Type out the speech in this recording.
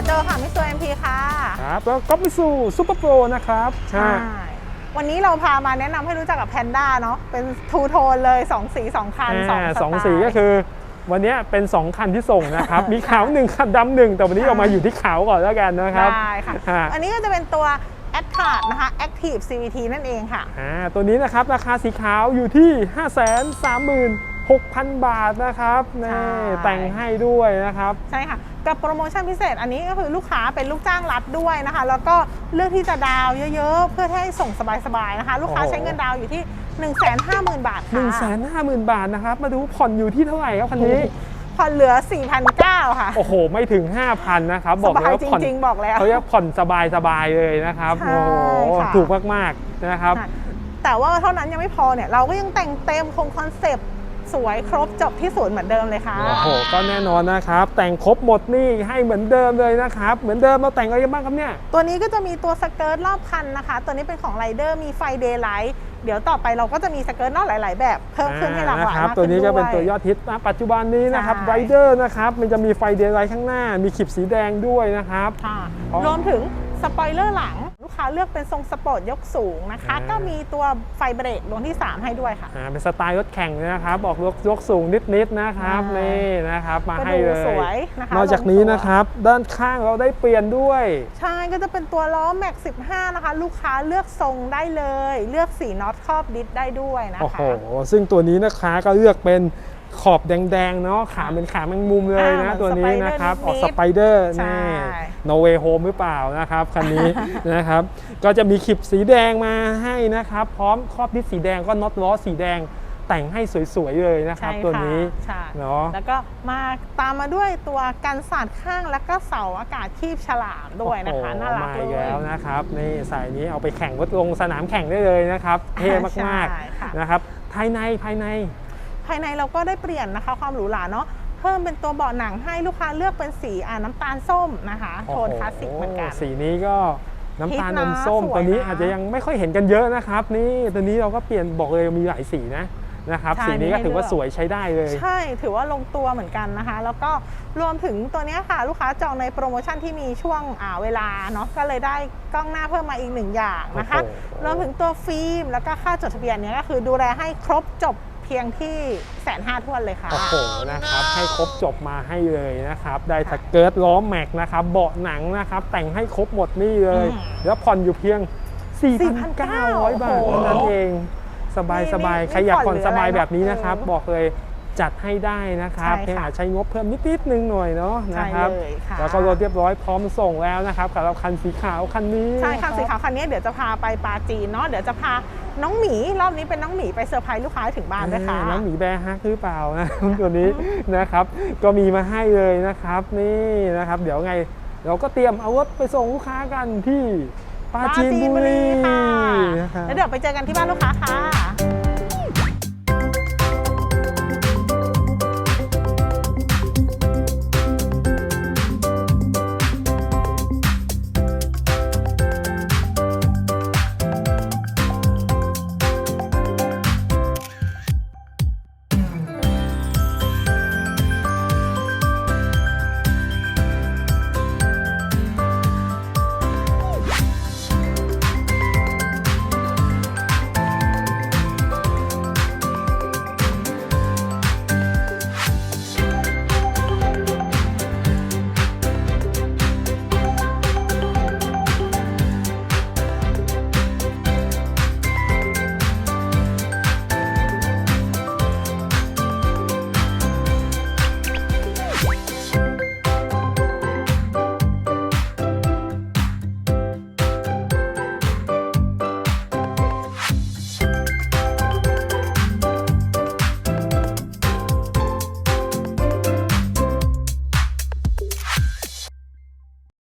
นะครับแล้วก็มิสูซูเปอร์โปรนะครับใช่วันนี้เราพามาแนะนำให้รู้จักกับแพนด้าเนาะเป็นทูโทนเลย 2 สี 2 คันอ่า2สองสีก็คือ วันนี้เป็น 2 คันที่ส่งนะครับ มีขาวหนึ่งคันดำหนึ่งแต่วันนี้ค่ะเรามาอยู่ที่ขาวก่อนแล้วกันนะครับได้ค่ะอ่าอันนี้ก็จะเป็นตัว a d c a r d นะคะ Active CVT นั่นเองค่ะอ่าตัวนี้นะครับ ราคาสีขาวอยู่ที่ 5 3 6 0 0 0 บาทนะครับนี่ใช่แต่งให้ด้วยนะครับ ใช่ค่ะ กับโปรโมชั่นพิเศษอันนี้ก็คือลูกค้าเป็นลูกจ้างรัฐด้วยนะคะ แล้วก็เลือกที่จะดาวน์เยอะๆ เพื่อให้ส่งสบายๆนะคะ ลูกค้าโอ้โหใช้เงินดาวน์อยู่ที่ 150,000 บาท1 5 0ค่ะ0 0 0 บาทนะครับ มาดูผ่อนอยู่ที่เท่าไหร่ครับคันนี้ผ่อนเหลือ 4,900 ค่ะ โอ้โห ไม่ถึง 5,000 นะครับ บอกเลยสบายว่าผ่อนจริงๆบอกแล้วเขาเรียกผ่อนสบายสบายๆเลยนะครับใช่โอ้โหค่ะถูกมาก ๆ นะครับค่ะแต่ว่าเท่านั้นยังไม่พอเนี่ย เราก็ยังแต่งเต็มคงคอนเซปต์ สวยครบจบที่ศูนย์เหมือนเดิมเลยค่ะโอ้โหก็แน่นอนนะครับ แต่งครบหมดนี่ให้เหมือนเดิมเลยนะครับ เหมือนเดิมเราแต่งอะไรบ้างครับเนี่ย ตัวนี้ก็จะมีตัวสเกิร์ตรอบคันนะคะ ตัวนี้เป็นของไรเดอร์มีไฟเดย์ไลท์เดี๋ยวต่อไปเราก็จะมีสเกิร์ตนอกหลาย ๆ แบบเพิ่มขึ้นให้หลากหลายอ่มากขึ้นตัวนี้ก็เป็นด้ตัวยยอดฮิตนะปัจจุบันนี้นะครับใช่ไรเดอร์นะครับมันจะมีไฟเดย์ไลท์ข้างหน้า มีขีดสีแดงด้วยนะครับค่ะอ๋อรวมถึง สปอยเลอร์หลัง ลูกค้าเลือกเป็นทรงสปอร์ตยกสูงนะคะ อ่า ก็มีตัวไฟเบรกดวงที่ 3 ให้ด้วยค่ะ อ่าเป็นสไตล์รถแข่งเลยนะครับ บอกยกยกสูงนิดๆนะครับใช่นี่นะครับมาก็ให้ดูเลยสวยนะคะนอกจากนี้นะครับ ด้านข้างเราได้เปลี่ยนด้วย ใช่ก็จะเป็นตัวล้อแม็ก15 นะคะ ลูกค้าเลือกทรงได้เลย เลือกสีน็อตครอบดิสได้ด้วยนะโอ้คะโหซึ่งตัวนี้นะคะก็เลือกเป็นขอบแดงๆเนาะ ขาเป็นขาแมงมุมเลยอ่านะ เหมือนตัวนี้นะครับออกสสไปไปเดอร์ใช่ นี่ no way home หรือเปล่านะครับคันนี้นะครับก็จะมีขีดสีแดงมาให้นะครับ พร้อมครอบดิสสีแดงก็น็อตล้อสีแดงแต่งให้สวยๆเลยนะครับใช่ตัวค่ะนี้ใช่เนาะแล้วก็มาตามมาด้วยตัวกันสาดข้างแล้วก็เสาอากาศคีบฉลามด้วยนะคะโอ้โหน่ารักมาเลอียแล้วนะครับนี่สายนี้เอาไปแข่งรถลงสนามแข่งได้เลยนะครับเท่มากใช่ค่ะๆนะครับภายในภายใน ภายในเราก็ได้เปลี่ยนนะคะ ความหรูหราเนาะ เพิ่มเป็นตัวเบาะหนังให้ลูกค้าเลือกเป็นสีอ่าน้ำตาลส้มนะคะโทนคลาสสิกเหมือนกัน สีนี้ก็น้ำตาลฮิตนะอมส้มสวยตัวนี้นะอาจจะยังไม่ค่อยเห็นกันเยอะนะครับ นี่ตัวนี้เราก็เปลี่ยนบอกเลยมีหลายสีนะนะครับใช่สีนี้ก็มีให้ถือว่าเลือกสวยใช้ได้เลย ใช่ถือว่าลงตัวเหมือนกันนะคะ แล้วก็รวมถึงตัวเนี้ยค่ะ ลูกค้าจองในโปรโมชั่นที่มีช่วงอ่าเวลาเนาะก็เลยได้กล้องหน้าเพิ่มมาอีกหนึ่งอย่างนะคะโอ้โหรวมถึงตัวฟิล์มแล้วก็ค่าจดทะเบียนเนี้ยก็คือดูแลให้ครบจบเพียงที่แส นห้าทวนเลยค่ะ โอ้โหนะครับให้ครบจบมาให้เลยนะครับ ได้สเกิร์ตล้อแม็กนะครับเบาะหนังนะครับแต่งให้ครบหมดนี่เลย อืมแล้วผ่อนอยู่เพียง 4,900 บาทโอ้โหเท่านั้นเอง สบายนี่สบายนี่ใครอยากผ่อนผ่อนเหลือสบายอะไรแบบนี้เนอะนะครับเออบอกเลย จัดให้ได้นะครับใช่ค่ะเพียงอาจใช้งบเพิ่มนิดๆนึงหน่อยเนาะใช่นะครับเลยค่ะแล้วก็รถเรียบร้อยพร้อมส่งแล้วนะครับสำหรับคันสีขาวคันนี้ใช่ค่ะรับสีขาวคันนี้เดี๋ยวจะพาไปปาจีนเนาะเดี๋ยวจะพาน้องหมีรอบนี้เป็นน้องหมีไปเซอร์ไพรส์ลูกค้าให้ถึงบ้านด้วยค่ะอ่าน้องหมีแบร์ฮักหรือเปล่านะตัวนี้นะครับ ก็มีมาให้เลยนะครับนี่นะครับ เดี๋ยวไงเราก็เตรียมเอารถไปส่งลูกค้ากันที่ปราจีนบุรีค่ะนะครับแล้วเดี๋ยวไปเจอกันที่บ้านลูกค้าค่ะ